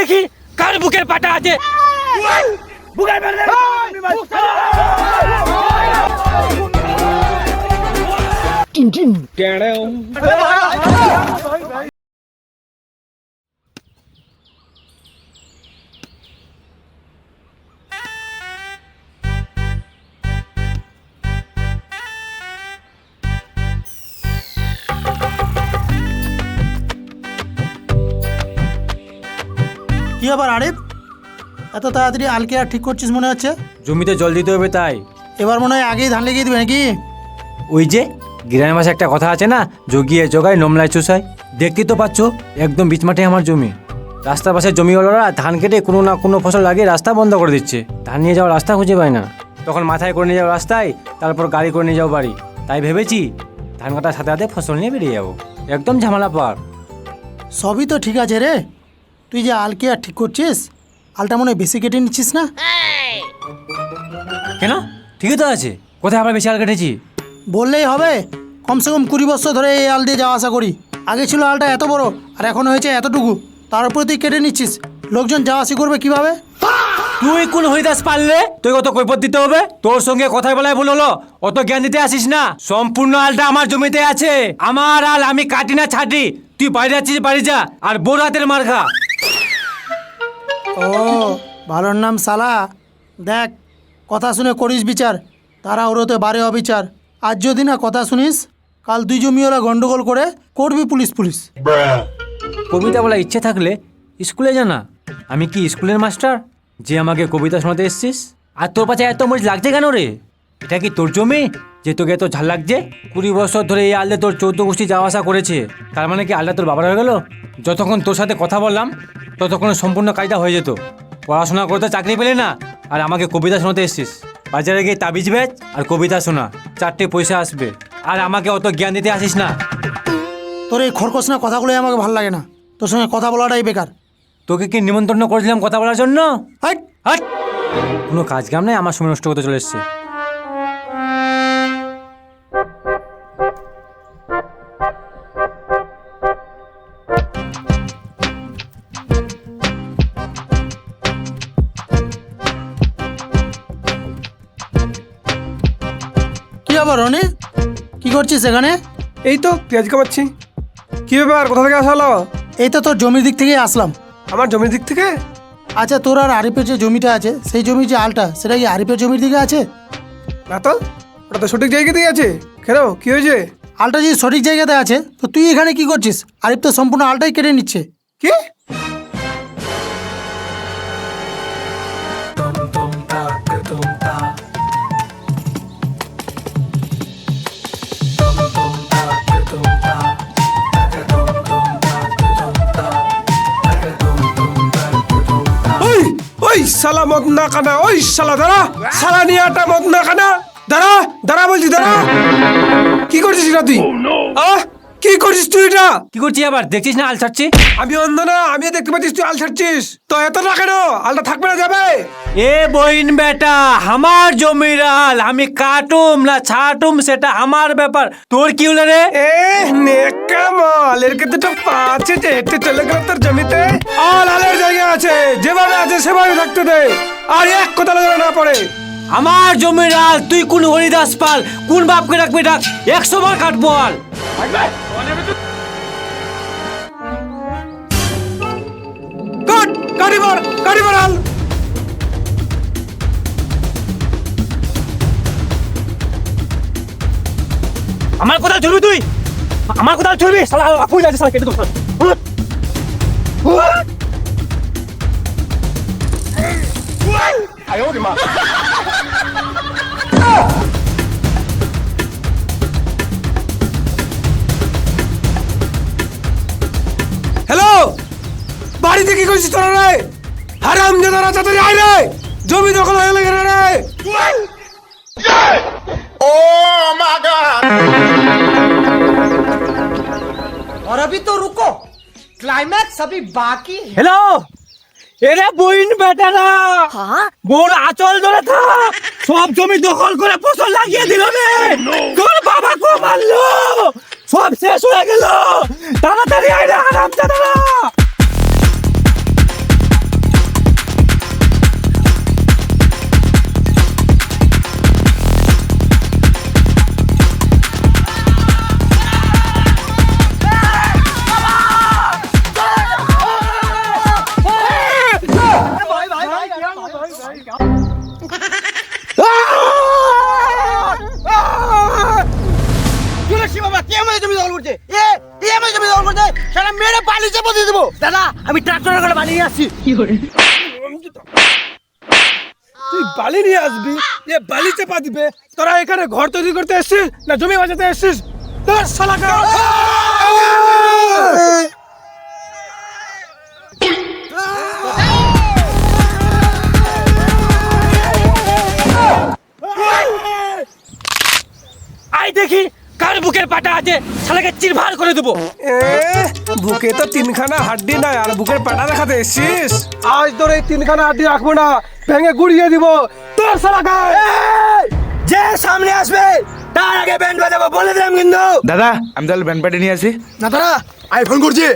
দেখি কার বুকের পাটা আছে? বুকের টিন কি আবার আরিফ এত তাড়াতাড়ি আলকে আর ঠিক করছিস মনে হচ্ছে? জমিতে জল দিতে হবে তাই। এবার মনে হয় আগেই ধান লেগে দিবে নাকি? ওই যে গ্রামের মাসে একটা কথা আছে না? জগিয়ে জগায় নোমলায় চুষায়। দেখতেই তো পাচ্ছ একদম বিচমাঠে আমার জমি। রাস্তার পাশে জমিওয়ালারা ধান কেটে কোনো না কোনো ফসল লাগিয়ে রাস্তা বন্ধ করে দিচ্ছে। ধান নিয়ে যাওয়ার রাস্তা খুঁজে পায় না। তখন মাথায় করে নিয়ে যাও রাস্তায় তারপর গাড়ি করে নিয়ে যাও বাড়ি। তাই ভেবেছি ধান কাটার সাথে সাথে ফসল নিয়ে বেরিয়ে যাব। একদম ঝামেলা পার। সবই তো ঠিক আছে রে। তুই যে আলকে আর ঠিক করছিস? আলটা মনে হয় বেশি কেটে নিচ্ছিস না? কেন? ঠিকই তো আছে। কোথায় আবার বেশি আল কেটেছি? বললেই হবে। কমসে কম কুড়ি বছর ধরে এই আল দিয়ে যাওয়া আসা করি। আগে ছিল আলটা এত বড় আর এখন হয়েছে এতটুকু। তার উপরে তুই কেটে নিচ্ছিস। লোকজন যাওয়া আসি করবে কীভাবে? তুই কোন হরিদাস পারলে তুই কত কৈপত দিতে হবে? তোর সঙ্গে কথায় বলায় ভুল হলো। অত জ্ঞান দিতে আসিস না। সম্পূর্ণ আলটা আমার জমিতে আছে। আমার আল আমি কাটি না ছাটি। তুই বাইরে যাচ্ছিস বাড়ি যা। আর বোর হাতের মার খা। ও ভালোর নাম সালা। দেখ, কথা শুনে করিস বিচার। তারা ওরতে বারে অবিচার। আজ যদি না কথা শুনিস, কাল দুই জমিওয়ালা গন্ডগোল করে করবি পুলিশ পুলিশ। কবিতা বলা ইচ্ছে থাকলে স্কুলে জানা। আমি কি স্কুলের মাস্টার? যে আমাকে কবিতা শোনাতে এসছিস? আর তোর পাশে এত মরিচ লাগছে কেন রে? এটা কি তোর জমি? যে তোকে এত ঝাল লাগছে? কুড়ি বছর ধরে এই আলদে তোর চৌদ্দ গোষ্ঠী যাওয়া আসা করেছে। তার মানে কি আলদা তোর বাবার হয়ে গেল? যতক্ষণ তোর সাথে কথা বললাম ততক্ষণ সম্পূর্ণ কাজটা হয়ে যেত। পড়াশোনা করতে চাকরি পেলে না আর আমাকে কবিতা শোনাতে এসছিস। বাজারে গিয়ে তাবিজ বেচ আর কবিতা শোনা চারটে পয়সা আসবে। আর আমাকে অত জ্ঞান দিতে আসিস না। তোর এই খরকস না কথাগুলোই আমাকে ভালো লাগে না। তোর সঙ্গে কথা বলাটাই বেকার। তোকে কি নিমন্ত্রণ করেছিলাম কথা বলার জন্য? হাট! কোনো কাজ কাম নাই আমার সময় নষ্ট করতে চলে এসছে। করছিস এখানে? এই তো পেঁয়াজ কামাচ্ছি। কি ব্যাপার কোথা থেকে আসা হলো? এই তো তোর জমির দিক থেকেই আসলাম। আমার জমির দিক থেকে? আচ্ছা তোর আর আরিফের যে জমিটা আছে সেই জমির যে আলটা সেটা কি আরিফের জমির দিকে আছে? না তো ওটা তো সঠিক জায়গাতেই আছে। কেন কি হয়েছে? আলটা যদি সঠিক জায়গাতে আছে তো তুই এখানে কি করছিস? আরিফ তো সম্পূর্ণ আলটাই কেটে নিচ্ছে। কি? শালা মদ না কানা ওই শালা দাঁড়া। শালা নিয়ে আটা মদ না কানা। দাঁড়া দাঁড়া বলছি দাঁড়া। কি করছিস না তুই? আহ? কি করছিস তুই এটা? কি করছি আবার? দেখছিস না আল ছাড়ছি আমি অন্ধ না আমি দেখতে পাচ্ছিস তুই আল ছাড়ছিস। তো এত না কেন? আলটা থাকবে না যাবে? এ বইন বেটা আমার জমির আল আমি কাটুম না ছাটুম সেটা আমার ব্যাপার। তোর কি হলো রে? এ নেকা মাল এর কিন্তু একটা পা আছে যে হেঁটে চলে গেল তোর জমিতে। আল আলের জায়গা আছে যেভাবে আছে সেভাবে থাকতে দে। আর এক কথা না পড়ে। আমার জমির আল তুই কোন হরিদাস পাল কোন বাপকে রাখবি ডাক? একশো বার কাটবো আল। আমার কথা ছুড়বি তুই? আমার কথা ছুড়বি? সালা আপুই যাচ্ছে সালা কেটে দেবো করছিস তোরা রে হারাম জাদারা তাড়াতাড়ি আয় রে জমি দখল হয়ে গেলে রে और अभी तो रुको क्लाइमैक्स अभी बाकी है হ্যালো এরে বইন বেটারা বোর আচল ধরে থাক সব জমি দখল করে ফসল লাগিয়ে দিল রে তোর বাবা কো মারলো সব শেষ হয়ে গেল তাড়াতাড়ি আয় রে হারাম দাদারা জমি দখল করছে। এ এ জমি দখল করছে। সারা মেরে বালি চেপে দিয়ে দেবো। দাদা আমি ট্রাক্টরে করে বালি নিয়ে আসছি। তুই বালি নিয়ে আসবি? এ বালি চাপা দিবে। তোরা এখানে ঘর তৈরি করতে এসছিস না জমি বাঁচাতে এসছিস? তোর শালাকে দেখি। কার বুকের পাটা আছে শালাকে চিরভার করে দেবো। এ বুকে তো তিনখানা হাড্ডি নাই আর বুকের পাটা দেখাতে এসছিস? আজ তোর এই তিনখানা হাড্ডি রাখব না ভেঙে গুড়িয়ে দিব। তোর শালাকে! যে সামনে আসবে তার আগে ব্যান্ড বাজাবো বলে দিলাম কিন্তু। দাদা আমি তাহলে ব্যান্ড পার্টি নিয়ে আসি। না দাদা আমি ফোন করছি।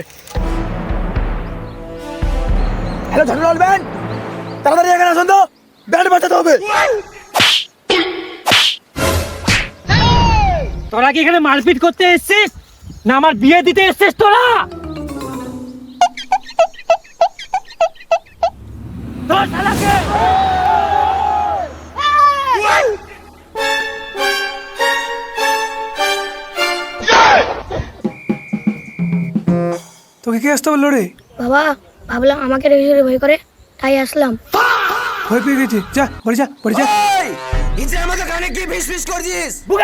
হ্যালো ঝন্ডুলাল ব্যান্ড তাড়াতাড়ি এখানে আসুন তো। ব্যান্ড বাজাতে হবে। তোরা কি এখানে মারপিট করতে এসছিস? না আমার বিয়ে দিতে এসছিস তোরা? তোর শালাকে! তোকে কে আসতে বলল রে? বাবা ভাবলাম আমাকে রেখে ভয় করে তাই আসলাম। ভয় পেয়ে গেছি। যা বাড়ি যা বাড়ি যা। ইচ্ছে আমাকে কানে কি ফিস ফিস করছিস কি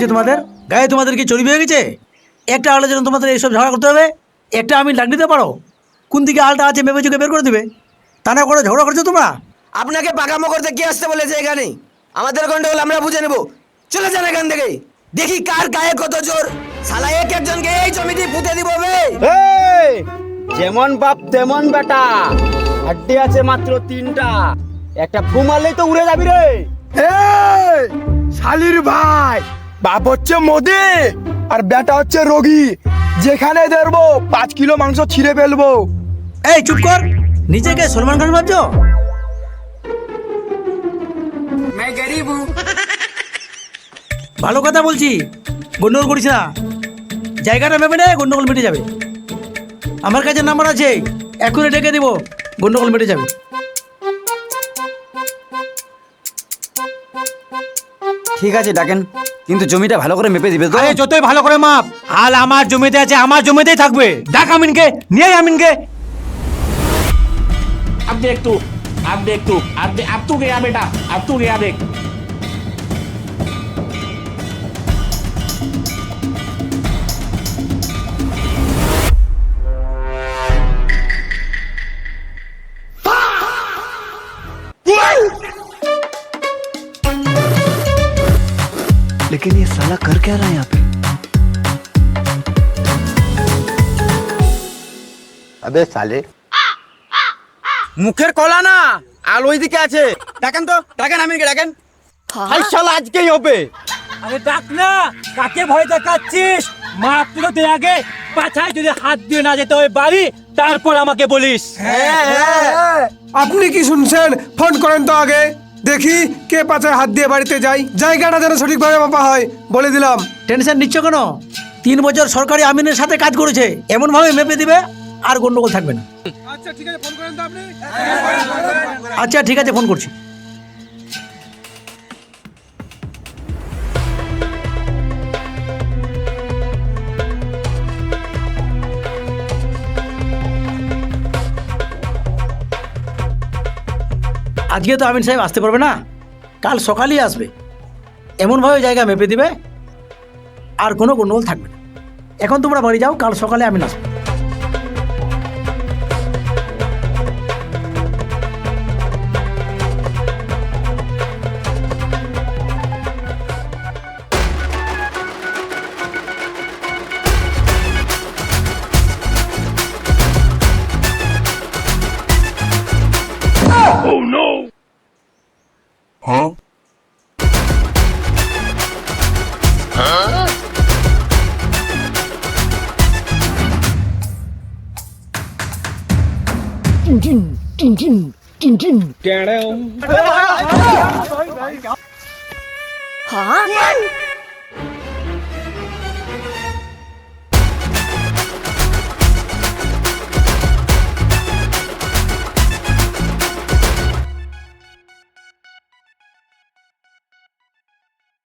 হয়েছে তোমাদের? গায়ে তোমাদের কি চর্বি হয়ে গেছে? একটা আলের জন্য তোমাদের এইসব ঝগড়া করতে হবে একটা আমি ডাক দিতে পারো। কোন দিকে আলটা আছে মেপে চুকে বের করে দেবে। তা না করে ঝগড়া করছ তোমরা? আপনাকে পাকামো করতে কে আসতে বলেছে এখানে? আমাদের গন্ডগোল আমরা বুঝে নেব। চলে যান এখান থেকে। দেখি কার গায়ে কত জোর। শালা এক একজনকে এই জমিটি পুঁতে দিব বে। যেমন বাপ তেমন বেটা। হাড্ডি আছে মাত্র তিনটা। একটা ফু মারলেই তো উড়ে যাবি রে। শালির ভাই! বাপ হচ্ছে মোদি আর বেটা হচ্ছে রোগী। যেখানে ধরবো পাঁচ কিলো মাংস ছিঁড়ে ফেলব। এই চুপ কর। নিজেকে সলমান খান ভাবছ? ভালো কথা বলছি গন্ডগোল করিস না। জায়গাটা মেপে নে গন্ডগোল মিটে যাবে। আমার কাছে নাম্বার আছে এখনই ডেকে দিব গন্ডগোল মিটে যাবে। ঠিক আছে ডাকেন। কিন্তু জমিটা ভালো করে মেপে দিবে তো আরে যতই ভালো করে মাপ হাল আমার জমিতে আছে আমার জমিতেই থাকবে ডাক আমিনকে নিয়ে আয় আমিনকে अब देख तू अब देख तू अब दे, अब तू गया बेटा अब तू गया देख लेकिन ये साला कर क्या रहा है यहाँ पे আবে সালে মুখের কলা না আল ওই দিকে আছে দেখেন তো দেখেন আমি দেখেন হাই শালা আজকেই হবে আরে ডাক না কাকে ভয় দেখাচ্ছিস মাপ তুলে তুই আগে পাছায় যদি হাত দিয়ে না যেতে হয় বাড়ি তারপর আমাকে বলিস আপনি কি শুনছেন ফোন করেন তো আগে দেখি কে পাচায় হাত দিয়ে বাড়িতে যাই। জায়গাটা যেন সঠিকভাবে মাপা হয় বলে দিলাম। টেনশন নিচ্ছ কেন? তিন বছর সরকারি আমিনের সাথে কাজ করেছে এমনভাবে মেপে দিবে আর গন্ডগোল থাকবে না। আচ্ছা ঠিক আছে ফোন করেন তো আপনি। আচ্ছা ঠিক আছে ফোন করছি। আজকে তো আমিন সাহেব আসতে পারবে না। কাল সকালেই আসবে। এমনভাবে জায়গা মেপে দিবে। আর কোনো গন্ডগোল থাকবে না। এখন তোমরা বাড়ি যাও, কাল সকালে আমিন আসবে। Hả? Hả? Trình trình, trình trình, trình trình Trà đây không? Hả?